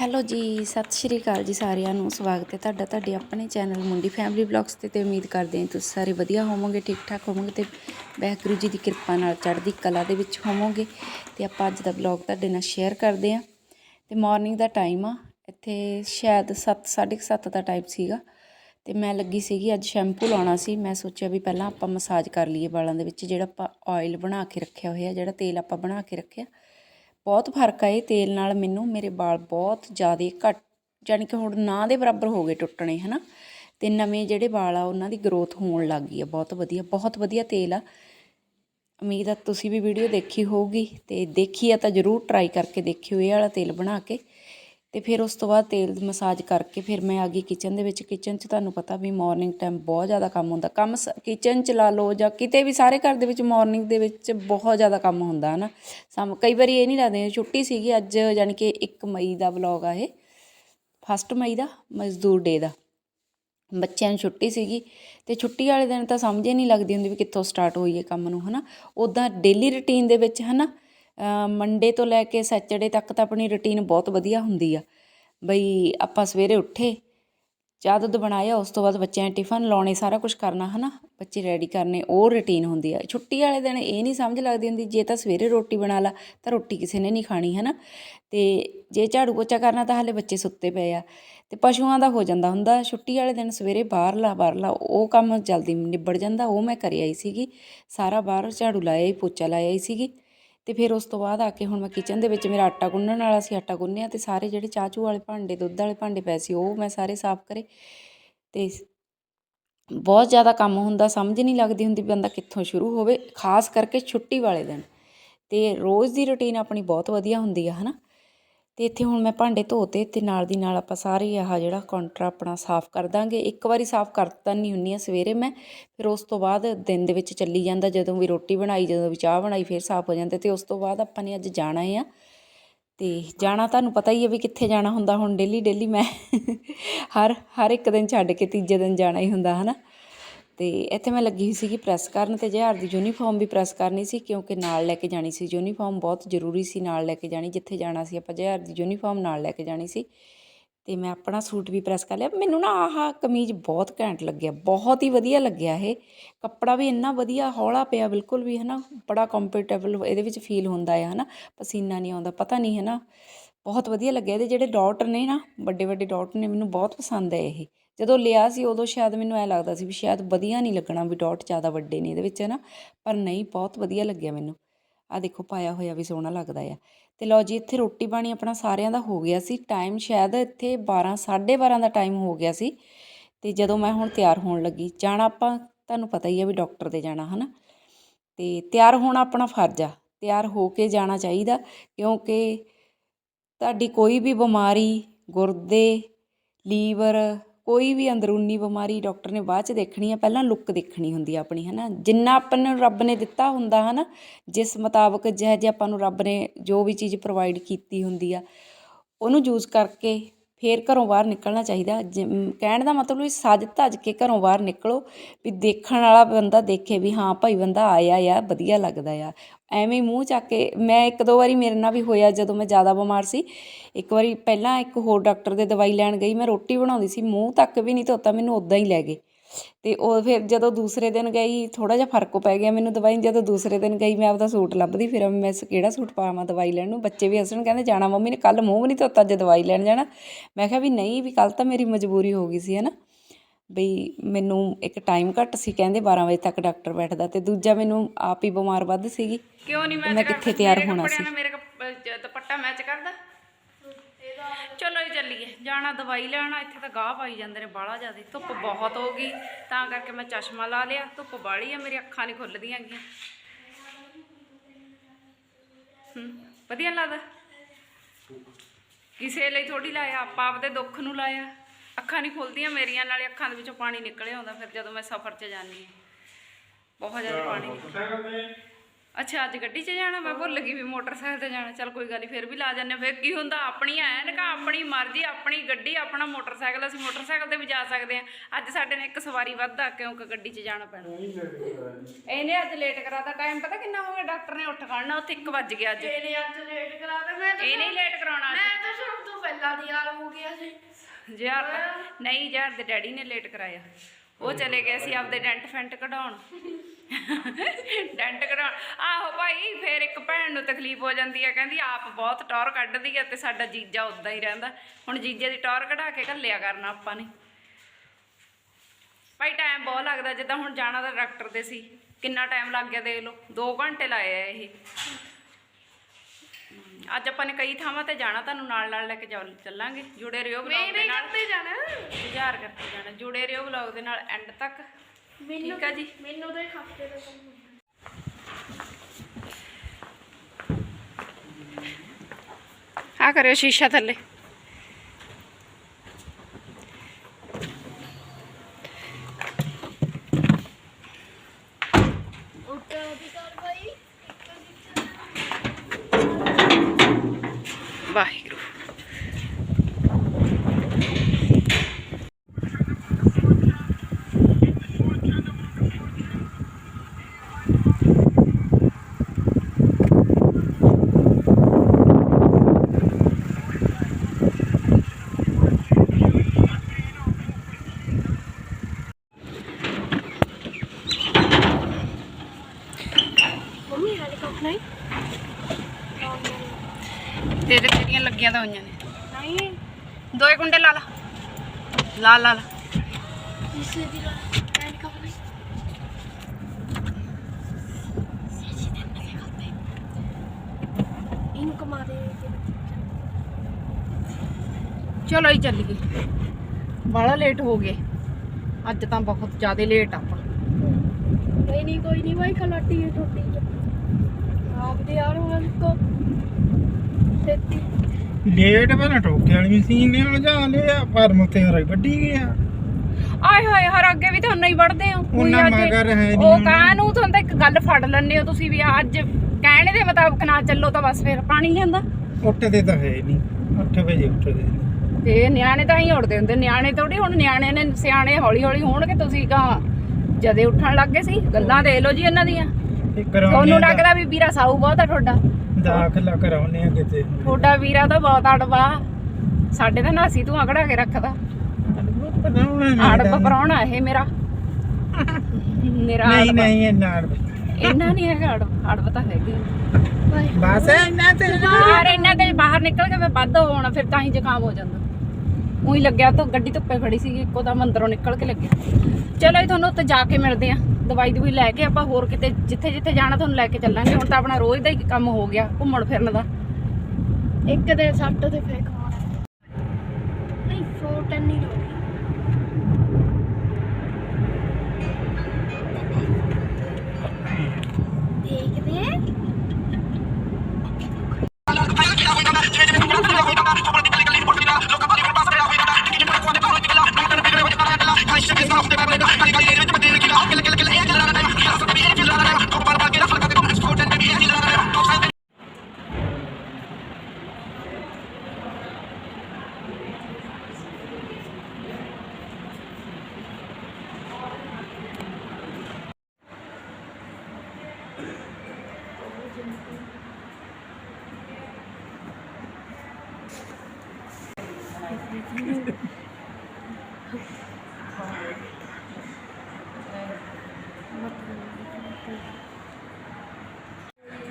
Hello ਜੀ, ਸਤਿ ਸ਼੍ਰੀ ਅਕਾਲ ਜੀ ਸਾਰਿਆਂ ਨੂੰ, ਸਵਾਗਤ ਹੈ ਤੁਹਾਡਾ, ਤੁਹਾਡੇ ਆਪਣੇ ਚੈਨਲ ਮੁੰਡੀ ਫੈਮਿਲੀ ਬਲੌਗਸ ਤੇ ਤੇ ਉਮੀਦ ਕਰਦੇ ਹਾਂ ਤੁਸੀਂ ਸਾਰੇ ਵਧੀਆ ਹੋਵੋਗੇ ਠੀਕ ਠਾਕ ਹੋਵੋਗੇ ਤੇ ਵਾਹਿਗੁਰੂ ਜੀ ਦੀ ਕਿਰਪਾ ਨਾਲ ਚੜ੍ਹਦੀ ਕਲਾ ਦੇ ਵਿੱਚ ਹੋਵੋਗੇ। ਤੇ ਆਪਾਂ ਅੱਜ ਦਾ ਬਲੌਗ ਤੁਹਾਡੇ ਨਾਲ ਸ਼ੇਅਰ ਕਰਦੇ ਹਾਂ। ਤੇ ਮਾਰਨਿੰਗ ਦਾ ਟਾਈਮ ਆ, ਇੱਥੇ ਸ਼ਾਇਦ 7 7:30 ਦਾ ਟਾਈਮ ਸੀਗਾ। ਤੇ ਮੈਂ ਲੱਗੀ ਸੀਗੀ, ਅੱਜ ਸ਼ੈਂਪੂ ਲਾਉਣਾ ਸੀ। ਮੈਂ ਸੋਚਿਆ ਵੀ ਪਹਿਲਾਂ ਆਪਾਂ ਮਸਾਜ ਕਰ ਲਈਏ ਵਾਲਾਂ ਦੇ ਵਿੱਚ, ਜਿਹੜਾ ਆਪਾਂ ਆਇਲ ਬਣਾ ਕੇ ਰੱਖਿਆ ਹੋਇਆ, ਜਿਹੜਾ ਤੇਲ ਆਪਾਂ ਬਣਾ ਕੇ ਰੱਖਿਆ। ਬਹੁਤ ਫ਼ਰਕ ਆ ਇਹ ਤੇਲ ਨਾਲ ਮੈਨੂੰ, ਮੇਰੇ ਵਾਲ ਬਹੁਤ ਜ਼ਿਆਦਾ ਘੱਟ ਯਾਨੀ ਕਿ ਹੁਣ ਨਾ ਦੇ ਬਰਾਬਰ ਹੋ ਗਏ ਟੁੱਟਣੇ, ਹਨਾ? ਤੇ ਨਵੇਂ ਜਿਹੜੇ ਵਾਲ ਆ, ਉਹਨਾਂ ਦੀ ਗਰੋਥ ਹੋਣ ਲੱਗ ਗਈ ਆ, ਬਹੁਤ ਵਧੀਆ ਬਹੁਤ ਵਧੀਆ ਤੇਲ ਆ। ਉਮੀਦ ਆ ਤੁਸੀਂ ਵੀ ਵੀਡੀਓ ਦੇਖੀ ਹੋਊਗੀ, ਤੇ ਦੇਖੀ ਆ ਤਾਂ ਜਰੂਰ ਟਰਾਈ ਕਰਕੇ ਦੇਖਿਓ ਇਹ ਵਾਲਾ ਤੇਲ ਬਣਾ ਕੇ। ਤੇ ਫਿਰ ਉਸ ਤੋਂ ਬਾਅਦ ਤੇਲ ਮਸਾਜ ਕਰਕੇ ਫਿਰ ਮੈਂ ਆ ਗਈ ਕਿਚਨ ਦੇ ਵਿੱਚ। ਕਿਚਨ 'ਚ ਤੁਹਾਨੂੰ ਪਤਾ ਵੀ ਮਾਰਨਿੰਗ ਟਾਈਮ ਬਹੁਤ ਜ਼ਿਆਦਾ ਕੰਮ ਹੁੰਦਾ। ਕੰਮ ਕਿਚਨ 'ਚ ਲਾ ਲਓ ਜਾਂ ਕਿਤੇ ਵੀ ਸਾਰੇ ਘਰ ਦੇ ਵਿੱਚ ਮਾਰਨਿੰਗ ਦੇ ਵਿੱਚ ਬਹੁਤ ਜ਼ਿਆਦਾ ਕੰਮ ਹੁੰਦਾ ਹੈ ਨਾ ਸਮ, ਕਈ ਵਾਰੀ ਇਹ ਨਹੀਂ ਲੱਗਦੇ, ਛੁੱਟੀ ਸੀਗੀ ਅੱਜ ਯਾਨੀ ਕਿ 1 ਮਈ ਦਾ ਵਲੌਗ ਆ ਇਹ। ਫਸਟ ਮਈ ਦਾ, ਮਜ਼ਦੂਰ ਡੇ ਦਾ। ਬੱਚਿਆਂ ਨੂੰ ਛੁੱਟੀ ਸੀਗੀ ਤੇ ਛੁੱਟੀ ਵਾਲੇ ਦਿਨ ਤਾਂ ਸਮਝ ਹੀ ਨਹੀਂ ਲੱਗਦੀ ਹੁੰਦੀ ਵੀ ਕਿੱਥੋਂ ਸਟਾਰਟ ਹੋਈਏ ਕੰਮ ਨੂੰ, ਹਨਾ। ਉਦਾਂ ਡੇਲੀ ਰੁਟੀਨ ਦੇ ਵਿੱਚ, ਹਨਾ। ਮੰਡੇ ਤੋਂ ਲੈ ਕੇ ਸੈਚਰਡੇ ਤੱਕ ਤਾਂ ਆਪਣੀ ਰੁਟੀਨ ਬਹੁਤ ਵਧੀਆ ਹੁੰਦੀ ਆ। ਬਈ ਆਪਾਂ ਸਵੇਰੇ ਉੱਠੇ, ਚਾਹ ਦੁੱਧ ਬਣਾਇਆ, ਉਸ ਤੋਂ ਬਾਅਦ ਬੱਚਿਆਂ ਨੇ ਟਿਫਨ ਲਾਉਣੇ, ਸਾਰਾ ਕੁਝ ਕਰਨਾ, ਹਨਾ? ਬੱਚੇ ਰੈਡੀ ਕਰਨੇ, ਉਹ ਰੁਟੀਨ ਹੁੰਦੀ ਆ। ਛੁੱਟੀ ਵਾਲੇ ਦਿਨ ਇਹ ਨਹੀਂ ਸਮਝ ਲੱਗਦੀ ਹੁੰਦੀ, ਜੇ ਤਾਂ ਸਵੇਰੇ ਰੋਟੀ ਬਣਾ ਲਾ, ਤਾਂ ਰੋਟੀ ਕਿਸੇ ਨੇ ਨਹੀਂ ਖਾਣੀ, ਹਨਾ? ਤੇ ਜੇ ਝਾੜੂ ਪੋਚਾ ਕਰਨਾ, ਤਾਂ ਹਾਲੇ ਬੱਚੇ ਸੁੱਤੇ ਪਏ ਆ। ਤੇ ਪਸ਼ੂਆਂ ਦਾ ਹੋ ਜਾਂਦਾ ਹੁੰਦਾ, ਛੁੱਟੀ ਵਾਲੇ ਦਿਨ ਸਵੇਰੇ ਬਾਹਰਲਾ ਬਾਹਰਲਾ ਉਹ ਕੰਮ ਜਲਦੀ ਨਿਬੜ ਜਾਂਦਾ, ਉਹ ਮੈਂ ਕਰੀ ਆਈ ਸੀਗੀ। ਸਾਰਾ ਬਾਹਰ ਝਾੜੂ ਲਾਇਆ ਹੀ ਪੋਚਾ ਲਾਇਆ ਹੀ ਸੀਗੀ। ਤੇ ਫਿਰ ਉਸ ਤੋਂ ਬਾਅਦ ਆ ਕੇ ਹੁਣ ਮੈਂ ਕਿਚਨ ਦੇ ਵਿੱਚ ਮੇਰਾ ਆਟਾ ਗੁੰਨਣ ਵਾਲਾ ਸੀ, ਆਟਾ ਗੁੰਨਿਆ ਤੇ ਸਾਰੇ ਜਿਹੜੇ ਚਾਚੂ ਵਾਲੇ ਭਾਂਡੇ, ਦੁੱਧ ਵਾਲੇ ਭਾਂਡੇ ਪਏ ਸੀ, ਉਹ ਮੈਂ ਸਾਰੇ ਸਾਫ਼ ਕਰੇ। ਤੇ ਬਹੁਤ ਜ਼ਿਆਦਾ ਕੰਮ ਹੁੰਦਾ, ਸਮਝ ਨਹੀਂ ਲੱਗਦੀ ਹੁੰਦੀ ਬੰਦਾ ਕਿੱਥੋਂ ਸ਼ੁਰੂ ਹੋਵੇ, ਖਾਸ ਕਰਕੇ ਛੁੱਟੀ ਵਾਲੇ ਦਿਨ। ਤੇ ਰੋਜ਼ ਦੀ ਰੁਟੀਨ ਆਪਣੀ ਬਹੁਤ ਵਧੀਆ ਹੁੰਦੀ ਆ, ਹਨਾ? ਅਤੇ ਇੱਥੇ ਹੁਣ ਮੈਂ ਭਾਂਡੇ ਧੋਤੇ ਅਤੇ ਨਾਲ ਦੀ ਨਾਲ ਆਪਾਂ ਸਾਰੇ ਆਹ ਜਿਹੜਾ ਕਾਊਂਟਰ ਆਪਣਾ ਸਾਫ਼ ਕਰ ਦਾਂਗੇ। ਇੱਕ ਵਾਰੀ ਸਾਫ਼ ਕਰਤਾ ਨਹੀਂ ਹੁੰਦੀ ਹਾਂ ਸਵੇਰੇ ਮੈਂ, ਫਿਰ ਉਸ ਤੋਂ ਬਾਅਦ ਦਿਨ ਦੇ ਵਿੱਚ ਚੱਲੀ ਜਾਂਦਾ ਜਦੋਂ ਵੀ ਰੋਟੀ ਬਣਾਈ, ਜਦੋਂ ਵੀ ਚਾਹ ਬਣਾਈ, ਫਿਰ ਸਾਫ਼ ਹੋ ਜਾਂਦਾ ਅਤੇ ਉਸ ਤੋਂ ਬਾਅਦ ਆਪਾਂ ਨੇ ਅੱਜ ਜਾਣਾ ਆ। ਤੇ ਜਾਣਾ ਤੁਹਾਨੂੰ ਪਤਾ ਹੀ ਹੈ ਵੀ ਕਿੱਥੇ ਜਾਣਾ ਹੁੰਦਾ, ਹੁਣ ਡੇਲੀ ਡੇਲੀ ਮੈਂ ਹਰ ਹਰ ਇੱਕ ਦਿਨ ਛੱਡ ਕੇ ਤੀਜੇ ਦਿਨ ਜਾਣਾ ਹੀ ਹੁੰਦਾ, ਹਨਾ? ਤੇ ਇੱਥੇ ਮੈਂ ਲੱਗੀ ਹੋਈ ਸੀਗੀ ਪ੍ਰੈਸ ਕਰਨ ਤੇ ਜਹਾਰ ਦੀ ਯੂਨੀਫਾਰਮ ਵੀ ਪ੍ਰੈਸ ਕਰਨੀ ਸੀ ਕਿਉਂਕਿ ਨਾਲ ਲੈ ਕੇ ਜਾਣੀ ਸੀ ਯੂਨੀਫਾਰਮ ਬਹੁਤ ਜ਼ਰੂਰੀ ਸੀ ਨਾਲ ਲੈ ਕੇ ਜਾਣੀ, ਜਿੱਥੇ ਜਾਣਾ ਸੀ ਆਪਾਂ ਜਹਾਰ ਦੀ ਯੂਨੀਫਾਰਮ ਨਾਲ ਲੈ ਕੇ ਜਾਣੀ ਸੀ। ਤੇ ਮੈਂ ਆਪਣਾ ਸੂਟ ਵੀ ਪ੍ਰੈਸ ਕਰ ਲਿਆ। ਮੈਨੂੰ ਨਾ ਆਹ ਕਮੀਜ਼ ਬਹੁਤ ਘੈਂਟ ਲੱਗਿਆ, ਬਹੁਤ ਹੀ ਵਧੀਆ ਲੱਗਿਆ ਇਹ। ਕੱਪੜਾ ਵੀ ਇੰਨਾ ਵਧੀਆ, ਹੌਲਾ ਪਿਆ ਬਿਲਕੁਲ ਵੀ, ਹਨਾ? ਬੜਾ ਕੰਫਰਟੇਬਲ ਇਹਦੇ ਵਿੱਚ ਫੀਲ ਹੁੰਦਾ ਹੈ ਹਨਾ? ਪਸੀਨਾ ਨਹੀਂ ਆਉਂਦਾ, ਪਤਾ ਨਹੀਂ, ਹਨਾ? ਬਹੁਤ ਵਧੀਆ ਲੱਗਿਆ ਇਹਦੇ ਜਿਹੜੇ ਡਾਟ ਨੇ ਨਾ ਵੱਡੇ ਵੱਡੇ ਡਾਟ ਨੇ, ਮੈਨੂੰ ਬਹੁਤ ਪਸੰਦ ਆਏ ਇਹ। ਜਦੋਂ ਲਿਆ ਸੀ ਉਦੋਂ ਸ਼ਾਇਦ ਮੈਨੂੰ ਐ ਲੱਗਦਾ ਸੀ ਵੀ ਸ਼ਾਇਦ ਵਧੀਆ ਨਹੀਂ ਲੱਗਣਾ ਵੀ ਡਾਟ ਜ਼ਿਆਦਾ ਵੱਡੇ ਨੇ ਇਹਦੇ ਵਿੱਚ ਹੈ ਨਾ ਪਰ ਨਹੀਂ, ਬਹੁਤ ਵਧੀਆ ਲੱਗਿਆ ਮੈਨੂੰ। ਆ ਦੇਖੋ, ਪਾਇਆ ਹੋਇਆ ਵੀ ਸੋਹਣਾ ਲੱਗਦਾ ਆ। ਤੇ ਲਓ ਜੀ, ਇੱਥੇ ਰੋਟੀ ਪਾਣੀ ਆਪਣਾ ਸਾਰਿਆਂ ਦਾ ਹੋ ਗਿਆ ਸੀ। ਟਾਈਮ ਸ਼ਾਇਦ ਇੱਥੇ 12 12:30 ਦਾ ਟਾਈਮ ਹੋ ਗਿਆ ਸੀ। ਤੇ ਜਦੋਂ ਮੈਂ ਹੁਣ ਤਿਆਰ ਹੋਣ ਲੱਗੀ, ਜਾਣਾ ਆਪਾਂ, ਤੁਹਾਨੂੰ ਪਤਾ ਹੀ ਆ ਵੀ ਡਾਕਟਰ ਦੇ ਜਾਣਾ, ਹਨਾ? ਤੇ ਤਿਆਰ ਹੋਣਾ ਆਪਣਾ ਫਰਜ਼ ਆ। ਤਿਆਰ ਹੋ ਕੇ ਜਾਣਾ ਚਾਹੀਦਾ, ਕਿਉਂਕਿ ਤੁਹਾਡੀ ਕੋਈ ਵੀ ਬਿਮਾਰੀ, ਗੁਰਦੇ, ਲੀਵਰ ਕੋਈ ਵੀ ਅੰਦਰੂਨੀ ਬਿਮਾਰੀ ਡਾਕਟਰ ਨੇ ਬਾਅਦ ਚ ਦੇਖਣੀ ਆ, ਪਹਿਲਾਂ ਲੁੱਕ ਦੇਖਣੀ ਹੁੰਦੀ ਆ ਆਪਣੀ, ਹਨਾ? ਜਿੰਨਾ ਆਪਾਂ ਨੂੰ ਰੱਬ ਨੇ ਦਿੱਤਾ ਹੁੰਦਾ, ਹਨਾ? ਜਿਸ ਮੁਤਾਬਕ ਜਿਹੋ ਜਿਹੇ ਆਪਾਂ ਨੂੰ ਰੱਬ ਨੇ ਜੋ ਵੀ ਚੀਜ਼ ਪ੍ਰੋਵਾਈਡ ਕੀਤੀ ਹੁੰਦੀ ਆ, ਉਹਨੂੰ ਯੂਜ਼ ਕਰਕੇ ਫੇਰ ਘਰੋਂ ਬਾਹਰ ਨਿਕਲਣਾ ਚਾਹੀਦਾ। ਕਹਿਣ ਦਾ ਮਤਲਬ ਵੀ ਸੱਜ ਧੱਜ ਕੇ ਘਰੋਂ ਬਾਹਰ ਨਿਕਲੋ ਵੀ ਦੇਖਣ ਵਾਲਾ ਬੰਦਾ ਦੇਖੇ ਵੀ ਹਾਂ, ਭਾਈ ਬੰਦਾ ਆਇਆ ਆ ਵਧੀਆ ਲੱਗਦਾ ਆ ਐਵੇਂ ਮੂੰਹ ਚੱਕ ਕੇ, ਮੈਂ ਇੱਕ ਦੋ ਵਾਰੀ ਮੇਰੇ ਨਾਲ ਵੀ ਹੋਇਆ ਜਦੋਂ ਮੈਂ ਜ਼ਿਆਦਾ ਬਿਮਾਰ ਸੀ। ਇੱਕ ਵਾਰੀ ਪਹਿਲਾਂ ਇੱਕ ਹੋਰ ਡਾਕਟਰ ਦੇ ਦਵਾਈ ਲੈਣ ਗਈ, ਮੈਂ ਰੋਟੀ ਬਣਾਉਂਦੀ ਸੀ, ਮੂੰਹ ਤੱਕ ਵੀ ਨਹੀਂ ਧੋਤਾ, ਮੈਨੂੰ ਉਦਾਂ ਹੀ ਲੈ ਗਏ। ਤੇ ਉਹ ਫਿਰ ਜਦੋਂ ਦੂਸਰੇ ਦਿਨ ਗਈ ਥੋੜਾ ਜਿਹਾ ਫ਼ਰਕ ਪੈ ਗਿਆ ਮੈਨੂੰ ਦਵਾਈ ਜਦੋਂ ਦੂਸਰੇ ਦਿਨ ਗਈ ਮੈਂ ਆਪਦਾ ਸੂਟ ਲੱਭਦੀ ਫਿਰ ਮੈਂ ਕਿਹੜਾ ਸੂਟ ਪਾਵਾਂ ਦਵਾਈ ਲੈਣ ਨੂੰ? ਬੱਚੇ ਵੀ ਹੱਸਣ ਕਹਿੰਦੇ ਜਾਣਾ ਮੰਮੀ ਨੇ ਕੱਲ ਮੂੰਹ ਵੀ ਨਹੀਂ ਧੋਤਾ ਜੇ ਦਵਾਈ ਲੈਣ ਜਾਣਾ। ਮੈਂ ਕਿਹਾ ਵੀ ਨਹੀਂ ਵੀ ਕੱਲ ਤਾਂ ਮੇਰੀ ਮਜਬੂਰੀ ਹੋ ਗਈ ਸੀ ਹੈ ਨਾ ਬਈ ਮੈਨੂੰ ਇੱਕ ਟਾਈਮ ਘੱਟ ਸੀ ਕਹਿੰਦੇ 12 ਵਜੇ ਤੱਕ ਡਾਕਟਰ ਬੈਠਦਾ ਤੇ ਦੂਜਾ ਮੈਨੂੰ ਆਪ ਹੀ ਬਿਮਾਰ ਵੱਧ ਸੀਗੀ। ਕਿਉਂ ਨਹੀਂ ਮੈਚ ਮੈਂ ਕਿੱਥੇ ਤਿਆਰ ਹੋਣਾ ਸੀ? ਮੇਰੇ ਦੁਪੱਟਾ ਮੈਚ ਕਰਦਾ? ਚਲੋ ਜੀ ਚੱਲੀਏ। ਜਾਣਾ ਦਵਾਈ ਲੈਣਾ ਇੱਥੇ ਤਾਂ ਗਾਹ ਪਾਈ ਜਾਂਦੇ ਨੇ ਬਾਹਲਾ ਜ਼ਿਆਦਾ। ਧੁੱਪ ਬਹੁਤ ਹੋ ਗਈ ਤਾਂ ਕਰਕੇ ਮੈਂ ਚਸ਼ਮਾ ਲਾ ਲਿਆ। ਧੁੱਪ ਬਾਹਲੀ ਆ ਮੇਰੀ ਅੱਖਾਂ ਨਹੀਂ ਖੁੱਲਦੀਆਂ ਹੈਗੀਆਂ। ਹੂੰ ਵਧੀਆ ਲੱਗਦਾ? ਕਿਸੇ ਲਈ ਥੋੜੀ ਲਾਇਆ ਆਪਾਂ ਆਪਦੇ ਦੁੱਖ ਨੂੰ ਲਾਇਆ। ਅੱਖਾਂ ਨਹੀਂ ਖੁੱਲਦੀਆਂ ਮੇਰੀਆਂ ਨਾਲੇ ਅੱਖਾਂ ਦੇ ਵਿੱਚੋਂ ਪਾਣੀ ਨਿਕਲ ਆਉਂਦਾ ਫਿਰ ਜਦੋਂ ਮੈਂ ਸਫ਼ਰ 'ਚ ਜਾਂਦੀ ਹਾਂ। ਬਹੁਤ ਜ਼ਿਆਦਾ ਪਾਣੀ। ਅੱਛਾ ਅੱਜ ਗੱਡੀ 'ਚ ਜਾਣਾ? ਮੈਂ ਭੁੱਲ ਗਈ ਵੀ ਮੋਟਰਸਾਈਕਲ ਤੇ ਜਾਣਾ। ਚੱਲ ਕੋਈ ਗੱਲ ਨਹੀਂ ਫਿਰ ਵੀ ਲਾ ਜਾਂਦੇ। ਫਿਰ ਕੀ ਹੁੰਦਾ? ਆਪਣੀ ਐਨਕਾਂ ਆਪਣੀ ਮਰਜ਼ੀ ਆਪਣੀ ਗੱਡੀ ਆਪਣਾ ਮੋਟਰਸਾਈਕਲ। ਅਸੀਂ ਮੋਟਰਸਾਈਕਲ ਤੇ ਵੀ ਜਾ ਸਕਦੇ ਹਾਂ। ਅੱਜ ਸਾਡੇ ਨੇ ਇੱਕ ਸਵਾਰੀ ਵੱਧਾ ਕਿਉਂਕਿ ਗੱਡੀ 'ਚ ਜਾਣਾ ਪੈਣਾ। ਇਹਨੇ ਅੱਜ ਲੇਟ ਕਰਾਤਾ। ਟਾਈਮ ਪਤਾ ਕਿੰਨਾ ਹੋ ਗਿਆ? ਡਾਕਟਰ ਨੇ ਉੱਠ ਖੜਨਾ ਉੱਥੇ 1 ਵੱਜ ਗਿਆ ਅੱਜ। ਤੇਰੇ ਅੱਜ ਲੇਟ ਕਰਾ ਦੇ ਮੈਂ ਤਾਂ ਇਹਨੇ ਲੇਟ ਕਰਾਉਣਾ ਅੱਜ। ਮੈਂ ਤਾਂ ਸ਼ੁਰੂ ਤੋਂ ਪਹਿਲਾਂ ਜ਼ਿਆਦਾ ਯਾਰ ਹੋ ਗਿਆ ਸੀ। ਤਾਂ- ਨਹੀਂ ਜ਼ਹਿਰ ਦੇ ਡੈਡੀ ਨੇ ਲੇਟ ਕਰਾਇਆ। ਉਹ ਚਲੇ ਗਏ ਸੀ ਆਪਦੇ ਡੈਂਟ ਫੈਂਟ ਕਢਾਉਣ। ਡੈਂਟ ਕਢਾਉਣ ਆਹੋ ਭਾਈ ਫੇਰ ਇੱਕ ਭੈਣ ਨੂੰ ਤਕਲੀਫ ਹੋ ਜਾਂਦੀ ਹੈ ਕਹਿੰਦੀ ਆਪ ਬਹੁਤ ਟੌਰ ਕੱਢਦੀ ਹੈ ਤੇ ਸਾਡਾ ਜੀਜਾ ਉਦਾਂ ਹੀ ਰਹਿੰਦਾ। ਹੁਣ ਜੀਜੇ ਦੀ ਟੌਰ ਕਢਾ ਕੇ ਘੱਲਿਆ ਕਰਨਾ ਆਪਾਂ ਨੇ। ਭਾਈ ਟਾਈਮ ਬਹੁਤ ਲੱਗਦਾ ਜਿੱਦਾਂ ਹੁਣ ਜਾਣਾ ਤਾਂ ਡਾਕਟਰ ਦੇ ਸੀ। ਕਿੰਨਾ ਟਾਈਮ ਲੱਗ ਗਿਆ ਦੇਖ ਲਓ 2 ਘੰਟੇ ਲਾਏ ਆ ਇਹ। ਅੱਜ ਆਪਾਂ ਨੇ ਕਈ ਥਾਵਾਂ ਤੇ ਜਾਣਾ ਤੁਹਾਨੂੰ ਨਾਲ ਨਾਲ ਲੈ ਕੇ ਚੱਲ- ਚੱਲਾਂਗੇ। ਜੁੜੇ ਰਹੋ ਵਲੌਗ ਦੇ ਨਾਲ। ਜਾਣਾ। ਸੁਝਾਰ ਕਰਕੇ ਜਾਣਾ। ਜੁੜੇ ਰਹੋ ਵਲੌਗ ਦੇ ਨਾਲ ਐਂਡ ਤੱਕ। ਮੈਨੂੰ ਠੀਕ ਆ ਜੀ। ਮੈਨੂੰ ਤਾਂ ਇੱਕ ਹਫ਼ਤੇ ਦਾ ਕੰਮ ਆ ਕਰਿਓ ਸ਼ੀਸ਼ਾ ਥੱਲੇ। ਵਾਹਿਗੁਰੂ ਮੰਮੀ ਹਾਲੇ ਕੱਪ ਨਹੀਂ ਤੇਰੇ ਤੇਰੀਆਂ ਲੱਗੀਆਂ ਤਾਂ ਹੋਈਆਂ ਨੇ ਨਹੀਂ ਦੋਏ ਕੁੰਡੇ ਲਾ ਲਾ ਲਾ ਲਾ ਲਾ ਇਸੇ ਦੀ ਮੈਂ ਕੱਪ ਨਹੀਂ ਇਹਨੂੰ ਕਮਾ ਦੇ ਚਲੋ ਹੀ ਚੱਲੀਏ ਬੜਾ ਲੇਟ ਹੋ ਗਏ ਅੱਜ ਤਾਂ ਬਹੁਤ ਜ਼ਿਆਦਾ ਲੇਟ ਆਪਾਂ ਨਹੀਂ ਲੇਟ ਪਹਿਲਾਂ ਟੋਕੇ ਵਾਲੀ ਮਸ਼ੀਨ ਨੇ ਉਲਝਾ ਲਿਆ ਫਾਰਮ ਤੇ ਹਰ ਗੱਡੀ ਗਿਆ ਆਏ ਹਾਏ ਹਰ ਅੱਗੇ ਵੀ ਤੁਹਾਨੂੰ ਹੀ ਵੜਦੇ ਹੋ। ਕੋਈ ਉਹਨਾਂ ਅੱਜ- ਮਗਰ ਹੈ ਨਹੀਂ ਉਹ ਹੁਣ। ਕਾਹਨੂੰ ਤੁਹਾਨੂੰ ਤਾਂ ਇੱਕ ਗੱਲ ਫੜ ਲੈਣੇ ਹੋ ਤੁਸੀਂ ਵੀ ਅੱਜ ਕਹਿਣੇ ਦੇ ਮੁਤਾਬਕ ਨਾ ਚੱਲੋ ਤਾਂ ਬਸ ਫਿਰ ਪਾਣੀ ਲਿਆਂਦਾ ਉੱਠਦੇ ਤਾਂ ਹੈ ਨਹੀਂ 8 ਵਜੇ ਉੱਠਦੇ ਨੇ। ਤੇ ਨਿਆਣੇ ਤਾਂ ਹੀ ਉੜਦੇ ਹੁੰਦੇ ਨਿਆਣੇ ਥੋੜੀ ਹੁਣ ਨਿਆਣੇ ਨੇ ਸਿਆਣੇ ਹੌਲੀ ਹੌਲੀ ਹੋਣਗੇ ਤੁਸੀਂ ਕਹਾਂ ਜਦੇ ਉੱਠਣ ਲੱਗ ਗਏ ਸੀ ਗੱਲਾਂ ਦੇ ਲਓ ਜੀ ਇਹਨਾਂ ਦੀਆਂ। ਇਹ ਕਰਾਉਣੇ ਤੁਹਾਨੂੰ ਲੱਗਦਾ ਵੀ ਵੀਰਾ ਸਾਊ ਬਹੁਤ ਆ ਤੁਹਾਡਾ। ਦਾਖਲਾ ਕਰਾਉਣੇ ਆ ਕਿਤੇ। ਤੁਹਾਡਾ ਵੀਰਾ ਤਾਂ ਬਹੁਤ ਅੜਵਾ ਸਾਡੇ ਤਾਂ ਨਾਸੀ ਤੂੰ ਅਕੜਾ ਕੇ ਰੱਖਦਾ। ਕਰਾਉਣਾ ਅੜਬ ਪਰਾਉਣਾ ਇਹ ਮੇਰਾ। ਮੇਰਾ ਨਹੀਂ ਅੜਬ। ਨਹੀਂ ਇਹ ਨਾਲ ਇੰਨਾ ਨਹੀਂ ਹੈਗਾ ਅੜਬ। ਅੜਬ ਤਾਂ ਹੈਗੀ ਭਾਈ ਬਸ ਇੰਨਾ ਤੇ ਯਾਰ ਇਹਨਾਂ ਦੇ ਬਾਹਰ ਨਿਕਲ ਕੇ ਮੈਂ ਵੱਧ ਹੋਣਾ ਫਿਰ ਤਾਂ ਹੀ ਜ਼ੁਕਾਮ ਹੋ ਜਾਂਦਾ। ਉਹੀ ਲੱਗਿਆ ਤਾਂ ਗੱਡੀ ਧੁੱਪੇ ਖੜੀ ਸੀ ਇੱਕੋ ਦਮ ਅੰਦਰੋਂ ਨਿਕਲ ਕੇ ਲੱਗਿਆ। ਚਲੋ ਜੀ ਤੁਹਾਨੂੰ ਉੱਥੇ ਜਾ ਕੇ ਮਿਲਦੇ ਆ। ਦਵਾਈ ਦਵਾਈ ਲੈ ਕੇ ਆਪਾਂ ਹੋਰ ਕਿਤੇ ਜਿੱਥੇ ਜਿੱਥੇ ਜਾਣਾ ਤੁਹਾਨੂੰ ਲੈ ਕੇ ਚੱਲਾਂਗੇ। ਹੁਣ ਤਾਂ ਆਪਣਾ ਰੋਜ਼ ਦਾ ਹੀ ਕੰਮ ਹੋ ਗਿਆ ਘੁੰਮਣ ਫਿਰਨ ਦਾ। ਇੱਕ ਦੇ ਸੱਟ ਤੇ ਫੇਕ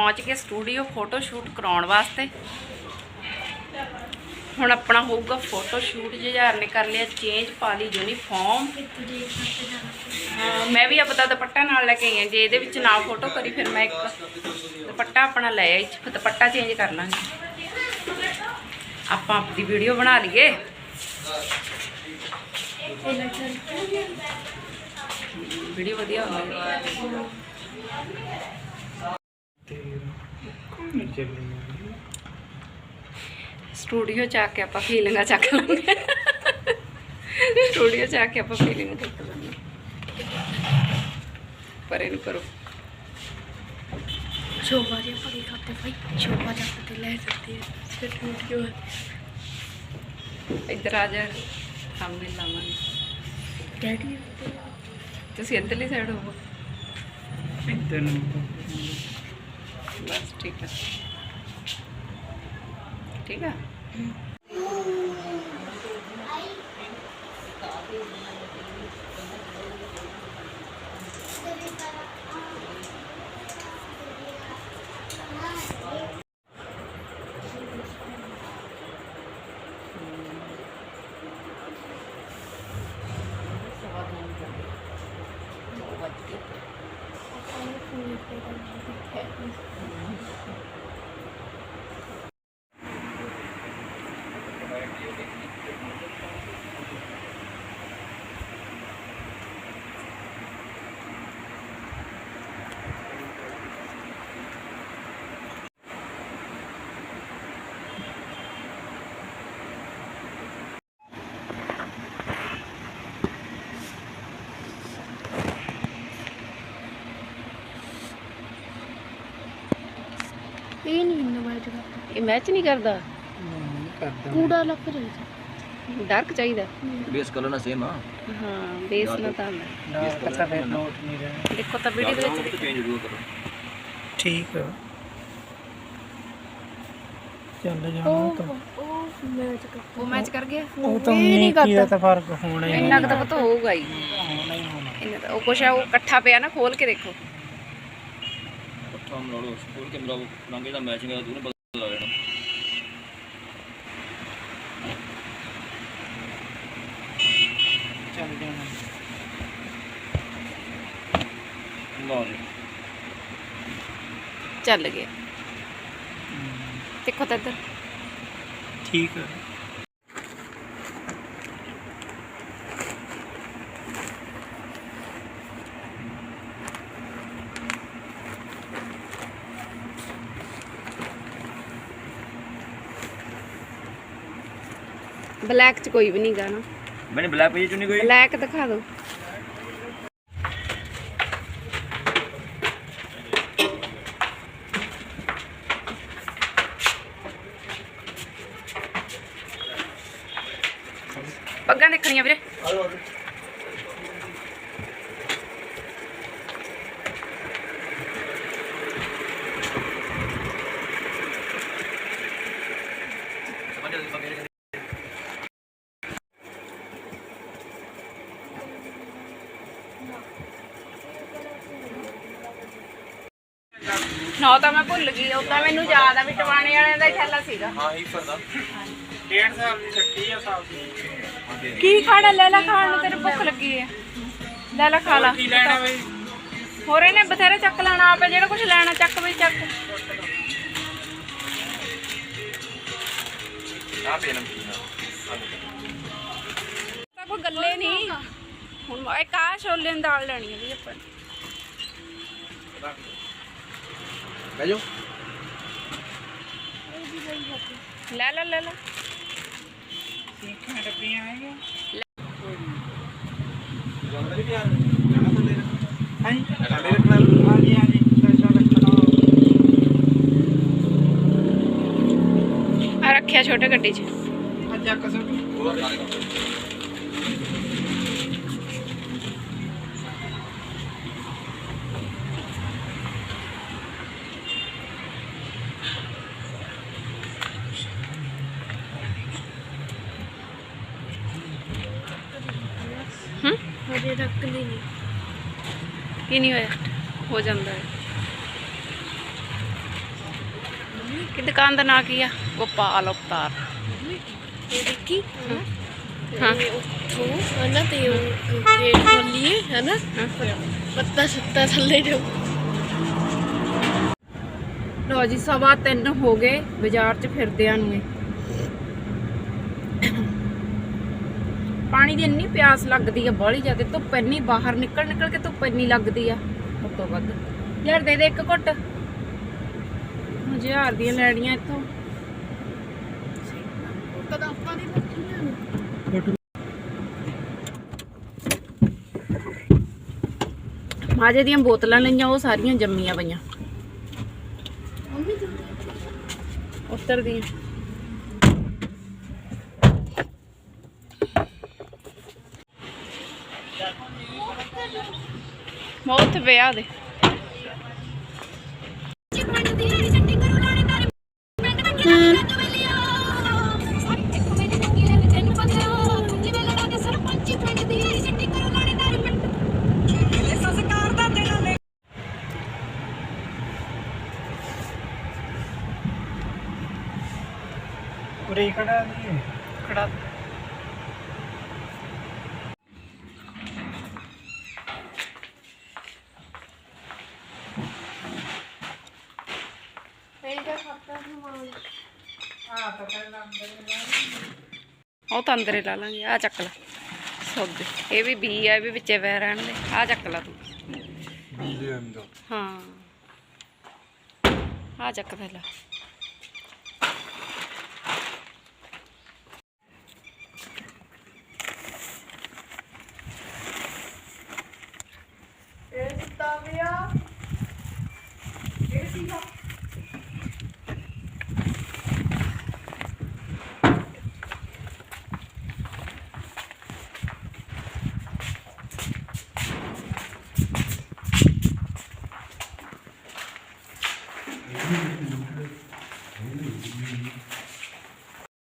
ਪਹੁੰਚ ਗਏ ਸਟੂਡੀਓ ਫੋਟੋ ਸ਼ੂਟ ਕਰਾਉਣ ਵਾਸਤੇ। ਹੁਣ ਆਪਣਾ ਹੋਊਗਾ ਫੋਟੋ ਸ਼ੂਟ ਜੁਝਾਰ ਨੇ ਕਰ ਲਿਆ ਚੇਂਜ ਪਾ ਲਈ ਯੂਨੀਫਾਰਮ ਮੈਂ ਵੀ ਆਪਦਾ ਦੁਪੱਟਾ ਨਾਲ ਲੈ ਕੇ ਆਈ ਹਾਂ, ਜੇ ਇਹਦੇ ਵਿੱਚ ਨਾ ਫੋਟੋ ਕਰੀ, ਫਿਰ ਮੈਂ ਇੱਕ ਦੁਪੱਟਾ ਆਪਣਾ ਲੈ ਆਈ ਦੁਪੱਟਾ ਚੇਂਜ ਕਰ ਲਾਂਗੇ। ਆਪਾਂ ਆਪਦੀ ਵੀਡੀਓ ਬਣਾ ਲਈਏ। ਵੀਡੀਓ ਵਧੀਆ ਹੋਵੇ ਸਟੂਡੀਓ ਚ ਆ ਕੇ ਆਪਾਂ ਫੀਲਿੰਗਾਂ ਚੱਕ ਲਾਂਗੇ। ਸਟੂਡੀਓ ਚ ਆ ਕੇ ਆਪਾਂ ਫੀਲਿੰਗਾਂ ਚੱਕ ਲਾਂਗੇ। ਪਰ ਇਹਨੂੰ ਕਰੋ। ਜੋ ਮਾਰੀ ਆਪਾਂ ਕੀ ਕਰਦੇ ਭਾਈ? ਜੋ ਮਾਰੀ ਆਪਾਂ ਤੇ ਲੈ ਜਾਂਦੇ ਆ। ਫਿਰ ਟੁੱਟ ਗਿਆ ਇੱਧਰ ਆ ਜਾ ਸਾਹਮਣੇ ਲਾਵਾਂਗੇ। ਡੈਡੀ ਤੁਸੀਂ ਅੰਦਰਲੀ ਸਾਈਡ ਹੋਵੋ। ਇੱਧਰ ਨੂੰ। ਬਸ ਠੀਕ ਹੈ ਠੀਕ ਆ ਇਹ ਨਹੀਂ ਹਿੰਦੂ ਮਾਇਟ ਦਾ ਇਹ ਮੈਚ ਨਹੀਂ ਕਰਦਾ ਕਰਦਾ ਕੂੜਾ ਲੱਗ ਰਿਹਾ ਡਾਰਕ ਚਾਹੀਦਾ। ਬੇਸ ਕਲਰ ਨਾਲ ਸੇਮ ਆ। ਹਾਂ ਬੇਸ ਨਾ ਤਾਂ ਆਉਂਦਾ। ਨਾ ਕੱਟਾ ਫਿਰ ਨੋਟ ਨਹੀਂ ਰਿਹਾ। ਦੇਖੋ ਤਾਂ ਵੀਡੀਓ ਦੇ ਵਿੱਚ ਚੇਂਜ ਜ਼ਰੂਰ ਕਰੋ। ਠੀਕ ਆ। ਚੱਲ ਜਾਣਾ ਤਾਂ। ਉਹ ਉਹ ਮੈਚ ਕਰ ਉਹ ਮੈਚ ਕਰ ਗਿਆ? ਉਹ ਤਾਂ ਨਹੀਂ ਦਾ ਤਾਂ ਫ਼ਰਕ ਹੋਣਾ ਹੀ ਇੰਨਾ ਕੁ ਤਾਂ ਪਤਾ ਹੋਊਗਾ ਹੀ। ਹੋਣਾ ਹੀ ਹੋਣਾ। ਇੰਨਾ ਤਾਂ ਉਹ ਕੁਛ ਆ ਉਹ ਇਕੱਠਾ ਪਿਆ ਨਾ ਖੋਲ ਕੇ ਦੇਖੋ। ਉੱਥੋਂ ਮਰੋੜੋ ਸਕੂਲ ਕੇ ਮਰੋੜੋ ਰੰਗੇ ਦਾ ਮੈਚਿੰਗ ਦਾ ਦੂਰ ਬਦਲ ਆ ਜਾਣਾ ਚੱਲ ਜਾਣਾ ਲਓ ਜੀ ਚੱਲ ਗਿਆ ਦੇਖੋ ਤਾਂ ਇੱਧਰ ਠੀਕ ਆ ਬਲੈਕ ਚ ਕੋਈ ਵੀ ਨਹੀਂ ਗਾ ਨਾ ਮੈਨੇ ਬਲੈਕ ਪੇਜ ਚੁਣੀ ਕੋਈ? ਬਲੈਕ ਦਿਖਾ ਦਿਓ। ਪੱਗਾਂ ਦੇਖਣੀਆਂ ਵੀਰੇ। ਨਾ ਤਾਂ ਮੈਂ ਭੁੱਲ ਗਈ ਉਦਾਂ ਮੈਨੂੰ ਯਾਦ ਆ ਵੀ ਟਵਾਣੇ ਵਾਲਿਆਂ ਦਾ ਹੀ ਥੈਲਾ ਸੀਗਾ। ਹਾਂ ਹੀ ਫਰਦਾ ਡੇਢ ਸਾਲ ਦੀ ਛੱਟੀ ਆ ਸਾਲ ਦੀ। ਕੀ ਖਾਣਾ? ਲੈ ਲੈ ਖਾਣ ਨੂੰ ਤੇਰੇ ਭੁੱਖ ਲੱਗੀ ਹੈ ਲੈ ਲੈ ਖਾ ਲਾ। ਕੀ ਲੈਣਾ ਬਈ? ਹੋਰ ਇਹਨੇ ਬਥੇਰੇ ਚੱਕ ਲੈਣਾ ਆਪੇ ਜਿਹੜਾ ਕੁਝ ਲੈਣਾ ਚੱਕ ਵੀ ਚੱਕ। ਆ ਪੇ ਨਮਕੀਨ ਤਾਂ ਕੋਈ ਗੱਲੇ ਨਹੀਂ। ਹੁਣ ਇੱਕ ਆਹ ਛੋਲੇ ਦੀ ਦਾਲ ਲੈਣੀ ਹੈ ਵੀ ਆਪਾਂ। ਬਹਿ ਜਾਓ। ਲੈ ਲੈ ਲੈ ਲੈ। ਸੀਖਾਂ ਡੱਬੀਆਂ ਆਏਗਾ ਹਾਂਜੀ ਹਾਂਜੀ ਹਾਂਜੀ ਪੈਸਾ ਰੱਖਣਾ ਆ ਰੱਖਿਆ ਛੋਟੇ ਗੱਡੀ 'ਚ। ਅੱਜ ਆ ਕਸਰ ਹੂੰ ਰੱਖ ਲਈ ਨਹੀਂ ਕੀ ਨਹੀਂ ਹੋਇਆ? ਹੋ ਜਾਂਦਾ ਹੈ। ਕਿ ਦੁਕਾਨ ਦਾ ਨਾਂ ਕੀ ਆ? ਗੋਪਾਲ ਅਵਤਾਰ। ਪੱਤਾ ਥੱਲੇ ਜੋ। ਲੋ ਜੀ ਸਵਾ 3 ਹੋ ਗਏ ਬਾਜ਼ਾਰ 'ਚ ਫਿਰਦਿਆਂ ਨੂੰ ਪਾਣੀ ਦੀ ਇੰਨੀ ਪਿਆਸ ਲੱਗਦੀ ਹੈ ਬਾਹਲੀ ਜ਼ਿਆਦਾ ਧੁੱਪ ਇੰਨੀ ਬਾਹਰ ਨਿਕਲ ਨਿਕਲ ਕੇ ਧੁੱਪ ਇੰਨੀ ਲੱਗਦੀ ਆ। ਤੋਂ ਵੱਧ। ਯਾਰ ਦੇ ਦੇ ਇੱਕ ਘੁੱਟ। ਮੁਝੇ ਹਾਰ ਦੀਆਂ ਲੈਣੀਆਂ ਇੱਥੋਂ। ਮਾਜੇ ਦੀਆਂ ਬੋਤਲਾਂ ਲਈਆਂ ਉਹ ਸਾਰੀਆਂ ਜੰਮੀਆਂ ਪਈਆਂ। ਉੱਤਰ ਦੀਆਂ ਬਹੁਤ ਵਿਆਹ ਦੇ। ਉਰੇ ਖੜਾ ਨਹੀਂ ਖੜਾ ਇਹਦਾ ਖਾਤਾ ਸਮਾਨ ਉਹ ਤਾਂ ਅੰਦਰੇ ਲਾ ਲਾਂਗੇ ਆ ਚੱਕ ਲੈ। ਸੌਦੇ। ਇਹ ਵੀ ਬੀ ਆ ਇਹ ਵੀ ਵਿੱਚੇ ਪੈ ਰਹਿਣ ਦੇ ਆ ਚੱਕ ਲੈ ਤੂੰ। ਹਾਂ। ਆ ਚੱਕ ਪਹਿਲਾਂ